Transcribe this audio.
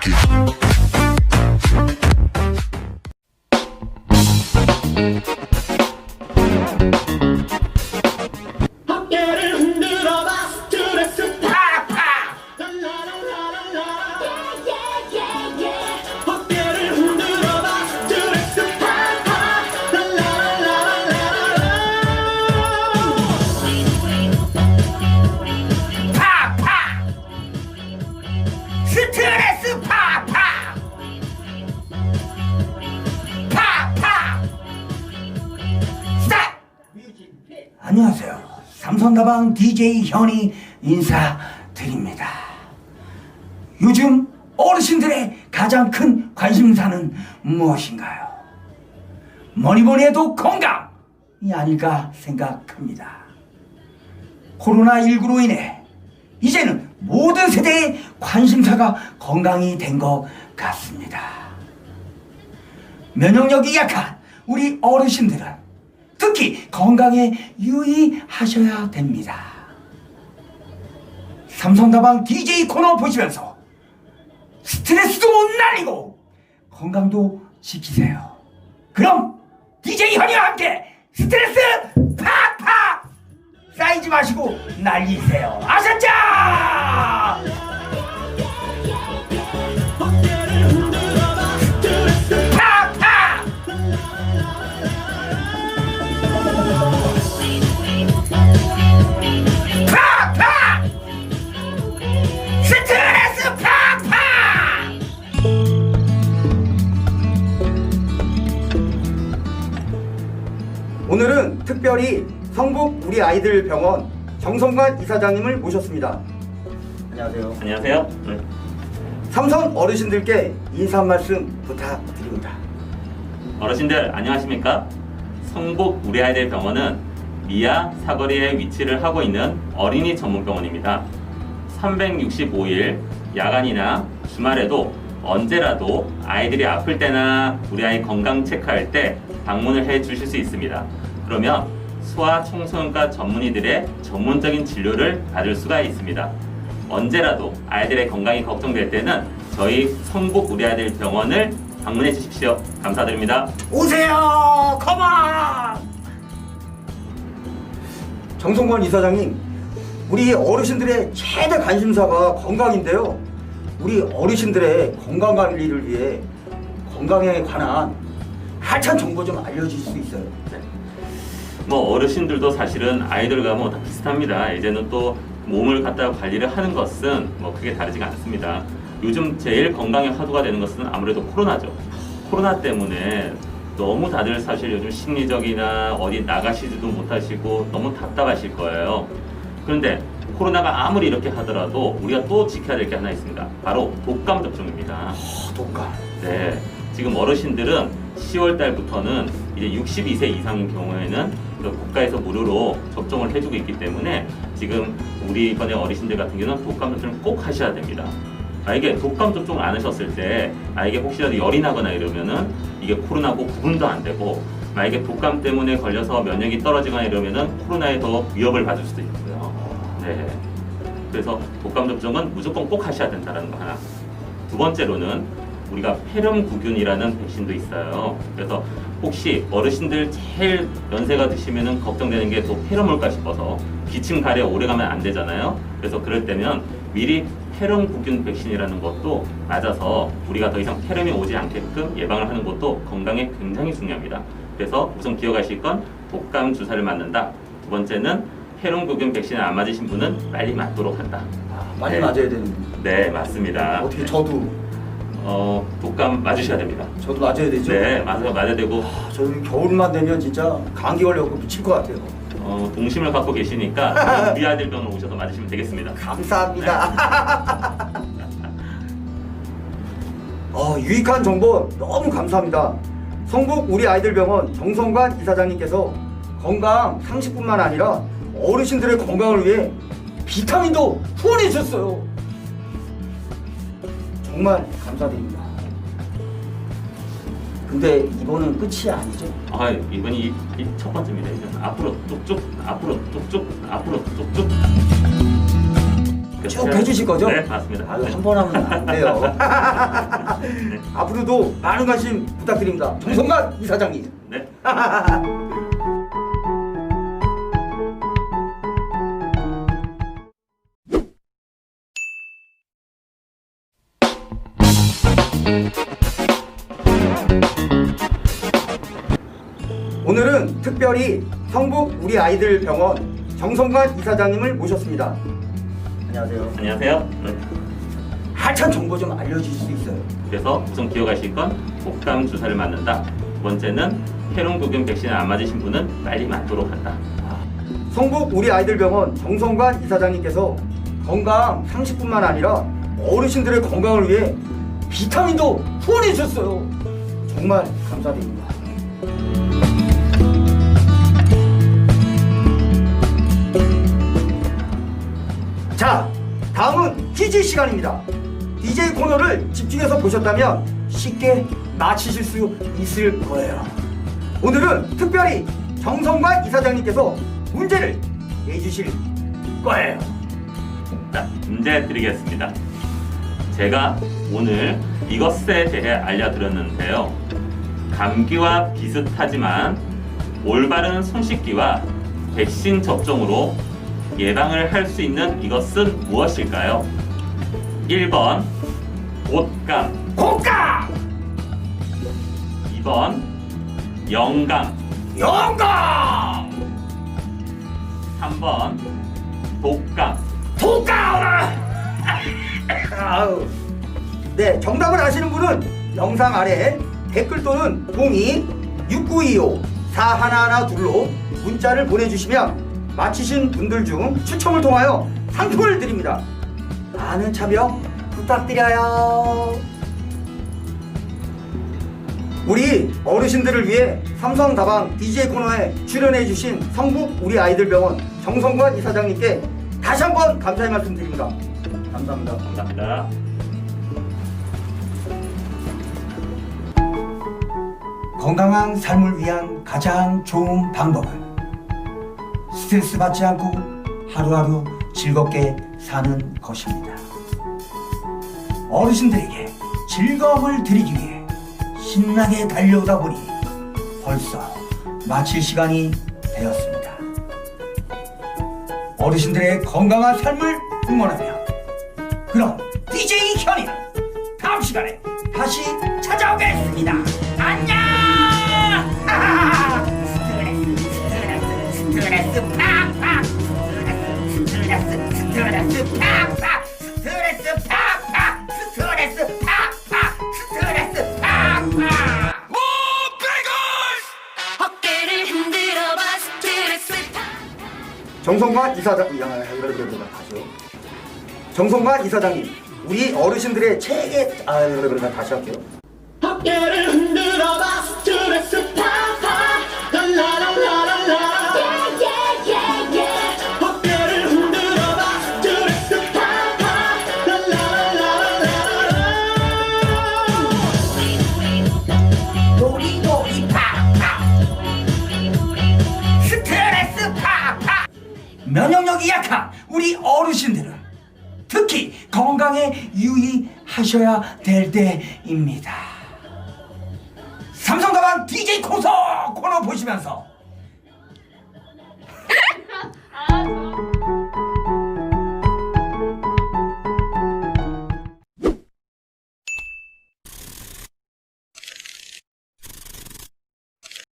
Thank you. 선다방 DJ 현이 인사드립니다. 요즘 어르신들의 가장 큰 관심사는 무엇인가요? 뭐니 뭐니 해도 건강이 아닐까 생각합니다. 코로나19로 인해 이제는 모든 세대의 관심사가 건강이 된 것 같습니다. 면역력이 약한 우리 어르신들은 특히 건강에 유의하셔야 됩니다. 삼성다방 DJ 코너 보시면서 스트레스도 날리고 건강도 지키세요. 그럼 DJ 현이와 함께 스트레스 팍팍 쌓이지 마시고 날리세요. 아셨죠? 성북 우리 아이들 병원 정성관 이사장님을 모셨습니다. 안녕하세요. 안녕하세요. 네. 삼선 어르신들께 인사 한 말씀 부탁드립니다. 어르신들 안녕하십니까? 성북 우리 아이들 병원은 미아 사거리에 위치를 하고 있는 어린이 전문 병원입니다. 365일 야간이나 주말에도 언제라도 아이들이 아플 때나 우리 아이 건강 체크할 때 방문을 해 주실 수 있습니다. 그러면 소아 청소년과 전문의들의 전문적인 진료를 받을 수가 있습니다. 언제라도 아이들의 건강이 걱정될 때는 저희 성북 우리 아이들 병원을 방문해 주십시오. 감사드립니다. 오세요! 컴온! 정성관 이사장님, 우리 어르신들의 최대 관심사가 건강인데요. 우리 어르신들의 건강 관리를 위해 건강에 관한 하찮은 정보 좀 알려주실 수 있어요? 뭐 어르신들도 사실은 아이들과 뭐 다 비슷합니다. 이제는 또 몸을 갖다가 관리를 하는 것은 뭐 크게 다르지가 않습니다. 요즘 제일 건강에 화두가 되는 것은 아무래도 코로나죠. 코로나 때문에 너무 다들 사실 요즘 심리적이나 어디 나가시지도 못하시고 너무 답답하실 거예요. 그런데 코로나가 아무리 이렇게 하더라도 우리가 또 지켜야 될 게 하나 있습니다. 바로 독감 접종입니다. 독감. 네. 지금 어르신들은 10월 달부터는 이제 62세 이상인 경우에는 그 국가에서 무료로 접종을 해주고 있기 때문에 지금 우리 이번에 어르신들 같은 경우는 독감 접종을 꼭 하셔야 됩니다. 만약에 독감 접종을 안 하셨을 때 만약에 혹시라도 열이 나거나 이러면은 이게 코로나고 구분도 안 되고 만약에 독감 때문에 걸려서 면역이 떨어지거나 이러면은 코로나에 더 위협을 받을 수도 있고요. 네. 그래서 독감 접종은 무조건 꼭 하셔야 된다는 거 하나. 두 번째로는 우리가 폐렴구균이라는 백신도 있어요. 그래서 혹시 어르신들 제일 연세가 드시면은 걱정되는 게또 폐렴 올까 싶어서 기침 가래 오래 가면 안 되잖아요. 그래서 그럴 때면 미리 폐렴구균 백신이라는 것도 맞아서 우리가 더 이상 폐렴이 오지 않게끔 예방을 하는 것도 건강에 굉장히 중요합니다. 그래서 우선 기억하실 건 독감 주사를 맞는다. 두 번째는 폐렴구균 백신을 안 맞으신 분은 빨리 맞도록 한다. 아, 많이 네. 맞아야 되는. 네, 맞습니다. 어떻게 네. 저도 어, 독감 맞으셔야 됩니다. 저도 맞아야 되죠? 네, 맞아요. 맞아야 되고 아, 저는 겨울만 되면 진짜 감기 걸려고 미칠 것 같아요. 어, 동심을 갖고 계시니까 우리 아들 병원 오셔서 맞으시면 되겠습니다. 감사합니다. 어, 유익한 정보 너무 감사합니다. 성북 우리 아이들 병원 정성관 이사장님께서 건강 상식뿐만 아니라 어르신들의 건강을 위해 비타민도 후원해 주셨어요. 정말 감사드립니다. 근데 이번은 끝이 아니죠? 아, 이번이 이, 이첫 번째입니다. 이제 앞으로 쭉쭉, 앞으로 쭉쭉, 앞으로 쭉쭉. 쭉 해주실 거죠? 네, 맞습니다. 아유 네. 한번 하면 안 돼요. 앞으로도 많은 관심 부탁드립니다. 정성관 이사장님. 네. 오늘은 특별히 성북 우리 아이들 병원 정성관 이사장님을 모셨습니다. 안녕하세요. 안녕하세요. 네. 하찮 정보 좀 알려주실 수 있어요? 그래서 우선 기억하실 건 독감 주사를 맞는다. 두 번째는 폐렴구균 백신을 안 맞으신 분은 빨리 맞도록 한다. 성북 우리 아이들 병원 정성관 이사장님께서 건강 상식뿐만 아니라 어르신들의 건강을 위해 비타민도 후원해 주셨어요. 정말 감사드립니다. 자, 다음은 퀴즈 시간입니다. DJ 코너를 집중해서 보셨다면 쉽게 맞히실 수 있을 거예요. 오늘은 특별히 정성관 이사장님께서 문제를 내주실 거예요. 자, 문제 드리겠습니다. 제가 오늘 이것에 대해 알려드렸는데요. 감기와 비슷하지만 올바른 손 씻기와 백신 접종으로 예방을 할 수 있는 이것은 무엇일까요? 1번 옷감, 곶감, 2번 영감, 영감, 3번 독감, 독감. 아우. 네, 정답을 아시는 분은 영상 아래 댓글 또는 02 6925 4112로 문자를 보내주시면 맞히신 분들 중 추첨을 통하여 상품을 드립니다. 많은 참여 부탁드려요. 우리 어르신들을 위해 삼성다방 DJ 코너에 출연해주신 성북 우리 아이들 병원 정성관 이사장님께 다시 한번 감사의 말씀 드립니다. 감사합니다. 감사합니다. 건강한 삶을 위한 가장 좋은 방법은 스트레스 받지 않고 하루하루 즐겁게 사는 것입니다. 어르신들에게 즐거움을 드리기 위해 신나게 달려오다 보니 벌써 마칠 시간이 되었습니다. 어르신들의 건강한 삶을 응원하며 그럼 DJ 현이는 다음 시간에 다시 찾아오겠습니다. 안녕! 스트레스 스트레스 팍팍 스트레스 스트레스 팍팍 스트레스 팍팍 스트레스 팍팍 스트레스 팍팍 어깨를 흔들어봐 스트레스 정성관 이사장 야, 이래, 이래, 이래, 다시요. 정성관 이사장님, 우리 어르신들의 책에 아, 이래, 이래, 다시 할게요. 어깨를 흔들어봐 스트레스 팍팍. 랄라랄라랄라. 어깨를 흔들어봐 스트레스 팍팍. 랄라랄라랄라. 도리도리 팍팍. 스트레스 팍팍. 면역력이 약한 우리 어르신들은 특히 건강에 유의하셔야 될 때입니다. 삼성 가방 DJ 코서 코너 보시면서